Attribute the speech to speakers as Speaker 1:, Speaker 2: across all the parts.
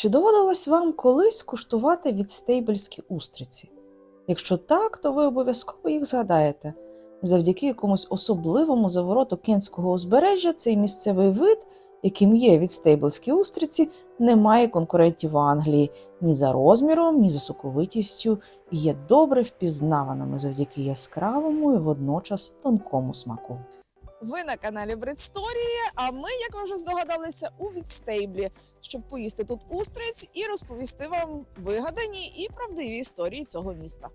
Speaker 1: Чи доводилось вам колись куштувати відстейбельські устриці? Якщо так, то ви обов'язково їх згадаєте. Завдяки якомусь особливому завороту Кентського узбережжя цей місцевий вид, яким є відстейбельські устриці, не має конкурентів в Англії ні за розміром, ні за соковитістю і є добре впізнаваними завдяки яскравому і водночас тонкому смаку.
Speaker 2: Ви на каналі Бредсторії, а ми, як ви вже здогадалися, у відстейблі, щоб поїсти тут устриць і розповісти вам вигадані і правдиві історії цього міста.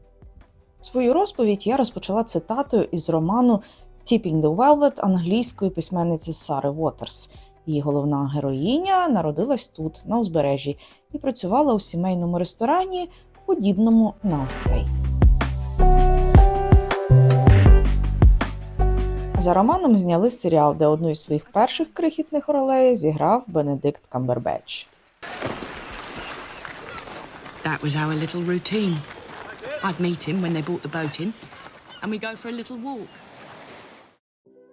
Speaker 1: Свою розповідь я розпочала цитатою із роману Tipping the Velvet англійської письменниці Сари Уотерс. Її головна героїня народилась тут, на узбережжі, і працювала у сімейному ресторані, подібному на ось цей. За романом зняли серіал, де одну із своїх перших крихітних ролей зіграв Бенедикт Камбербетч.
Speaker 3: That was our little routine. I'd meet him when they brought the boat in, and we go for a little walk.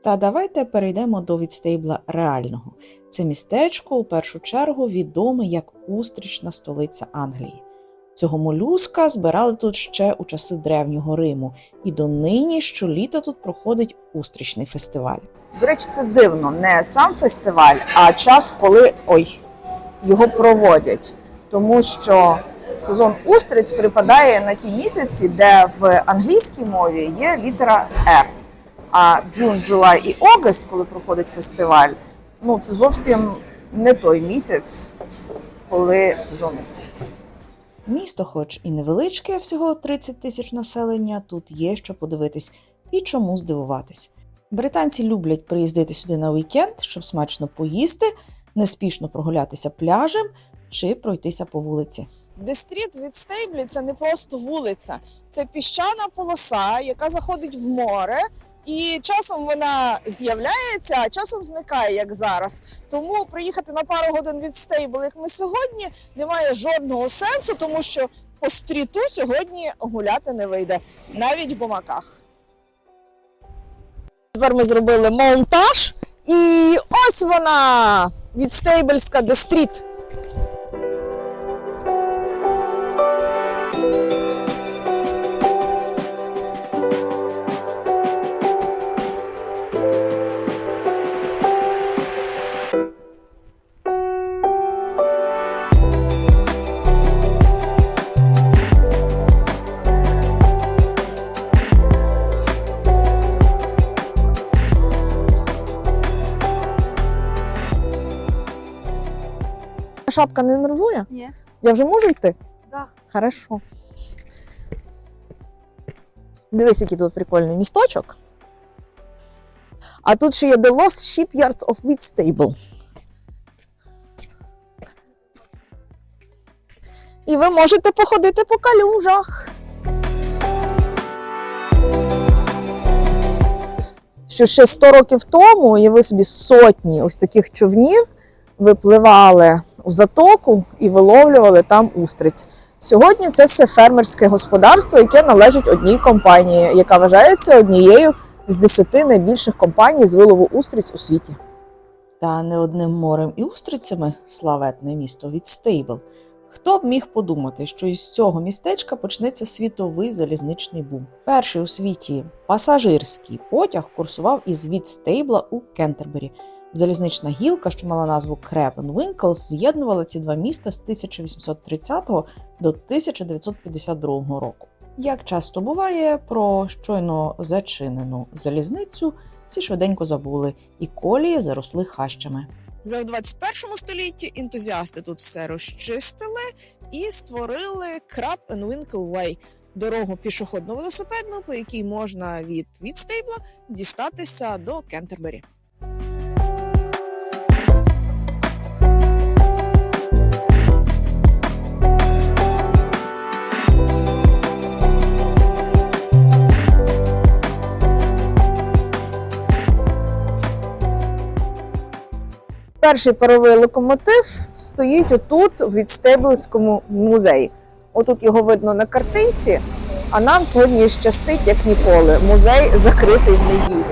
Speaker 1: Та давайте перейдемо до відстейбла реального. Це містечко у першу чергу відоме як устрічна столиця Англії. Цього молюска збирали тут ще у часи древнього Риму, і донині щоліта тут проходить устрічний фестиваль. До речі, це дивно, не сам фестиваль, а час, коли ой, його проводять. Тому що сезон устриць припадає на ті місяці, де в англійській мові є літера R. А Джун, Джулай і Огост, коли проходить фестиваль, ну це зовсім не той місяць, коли сезон устриць. Місто, хоч і невеличке, всього 30 тисяч населення, тут є що подивитись і чому здивуватись. Британці люблять приїздити сюди на вікенд, щоб смачно поїсти, неспішно прогулятися пляжем чи пройтися по вулиці.
Speaker 2: Дестріт від Стейблі це не просто вулиця, це піщана полоса, яка заходить в море. І часом вона з'являється, а часом зникає, як зараз. Тому приїхати на пару годин від стейбл, як ми сьогодні, немає жодного сенсу, тому що по стріту сьогодні гуляти не вийде, навіть в бомаках. Тепер ми зробили монтаж, і ось вона від стейбельська Дестріт. Шапка не нервує?
Speaker 4: Ні.
Speaker 2: Я вже можу йти?
Speaker 4: Да.
Speaker 2: Хорошо. Дивись, який тут прикольний місточок. А тут ще є The Lost Shipyards of Whitstable. І ви можете походити по калюжах. Що ще 100 років тому, уяви собі сотні ось таких човнів випливали в затоку і виловлювали там устриць. Сьогодні це все фермерське господарство, яке належить одній компанії, яка вважається однією з десяти найбільших компаній з вилову устриць у світі.
Speaker 1: Та не одним морем і устрицями славетне місто від Стейбл. Хто б міг подумати, що із цього містечка почнеться світовий залізничний бум? Перший у світі пасажирський потяг курсував із Відстейбла у Кентербері. Залізнична гілка, що мала назву Крепен Вінклс, з'єднувала ці два міста з 1830 до 1952 року. Як часто буває, про щойно зачинену залізницю всі швиденько забули, і колії заросли хащами.
Speaker 2: Вже в 21 столітті ентузіасти тут все розчистили і створили Crab and Winkle Way – дорогу пішохідно велосипедну, по якій можна від Відстейбла дістатися до Кентербері. Перший паровий локомотив стоїть отут, в Відстеблському музеї. Отут його видно на картинці, а нам сьогодні щастить, як ніколи. Музей закритий в неділю.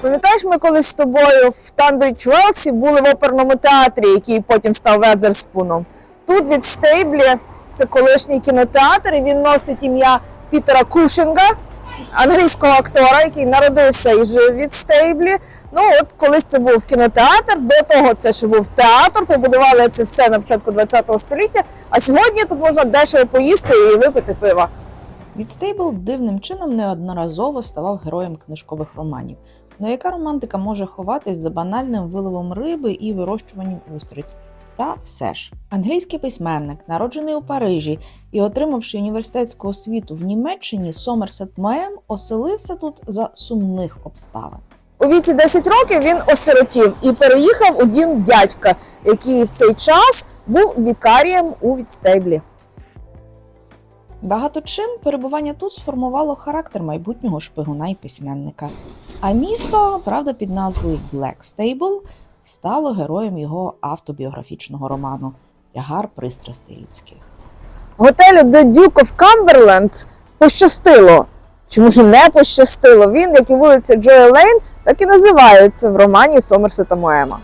Speaker 2: Пам'ятаєш, ми колись з тобою в Танбридж Велсі були в оперному театрі, який потім став Ведерспуном. Тут від Стейблі це колишній кінотеатр, і він носить ім'я Пітера Кушинга, англійського актора, який народився і жив від Стейблі. Ну от колись це був кінотеатр, до того це ще був театр. Побудували це все на початку ХХ століття. А сьогодні тут можна дешево поїсти і випити пива.
Speaker 1: Відстейбл дивним чином неодноразово ставав героєм книжкових романів. Ну яка романтика може ховатись за банальним виловом риби і вирощуванням устриць? Та все ж, англійський письменник, народжений у Парижі і отримавши університетську освіту в Німеччині, Сомерсет Моем оселився тут за сумних обставин.
Speaker 2: У віці 10 років він осиротів і переїхав у дім дядька, який в цей час був вікарієм у відстейблі.
Speaker 1: Багато чим перебування тут сформувало характер майбутнього шпигуна і письменника. А місто, правда, під назвою Blackstable, стало героєм його автобіографічного роману Тягар пристрастей людських.
Speaker 2: Готелю The Duke of Cumberland пощастило. Чому ж не пощастило? Він, як і вулиця Джоя Лейн, так і називається в романі Сомерсета Моема.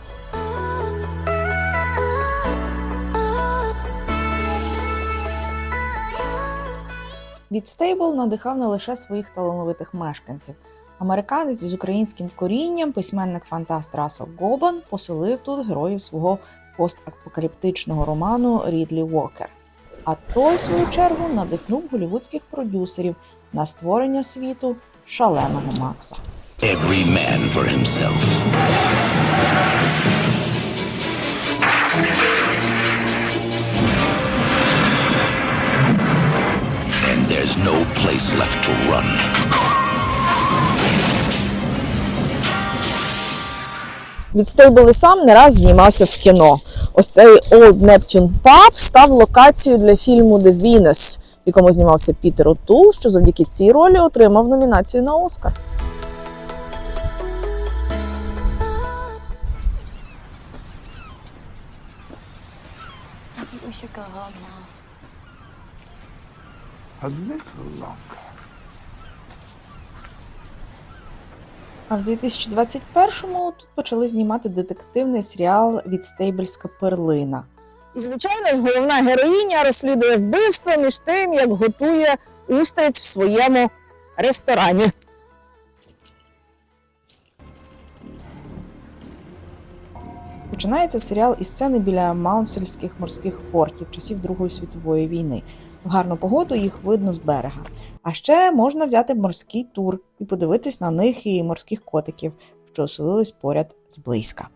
Speaker 1: Відстейбл надихав не лише своїх талановитих мешканців. Американець з українським вкорінням, письменник фантаст Рассел Гобан, поселив тут героїв свого постапокаліптичного роману Рідлі Уокер. А той, в свою чергу, надихнув голівудських продюсерів на створення світу шаленого Макса.
Speaker 4: Every man for himself. And there's no place left to run.
Speaker 2: Відстейбл і сам не раз знімався в кіно. Ось цей Old Neptune Pub став локацією для фільму The Venus, в якому знімався Пітер Отул, що завдяки цій ролі отримав номінацію на Оскар.
Speaker 3: I think we should go home now.
Speaker 5: A little longer.
Speaker 1: А в 2021-му тут почали знімати детективний серіал Відстейбельська перлина.
Speaker 2: І, звичайно ж, головна героїня розслідує вбивство між тим, як готує устриць в своєму ресторані.
Speaker 1: Починається серіал із сцени біля маунсельських морських фортів часів Другої світової війни. В гарну погоду їх видно з берега. А ще можна взяти морський тур і подивитись на них і морських котиків, що оселились поряд зблизька.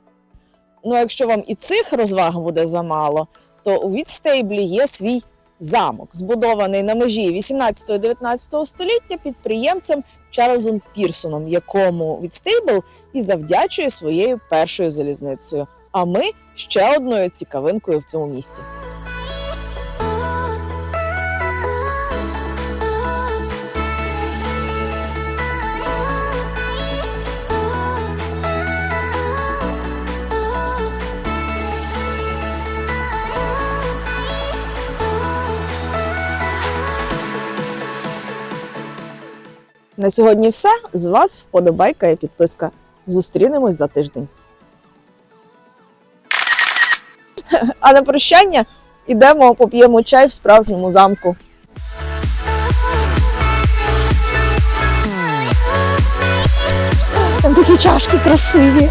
Speaker 2: Ну, якщо вам і цих розваг буде замало, то у Відстейблі є свій замок, збудований на межі 18-19 століття підприємцем Чарльзом Пірсоном, якому Відстейбл і завдячує своєю першою залізницею. А ми ще одною цікавинкою в цьому місті. На сьогодні все. З вас вподобайка і підписка. Зустрінемось за тиждень. А на прощання ідемо поп'ємо чай в справжньому замку. Там такі чашки красиві.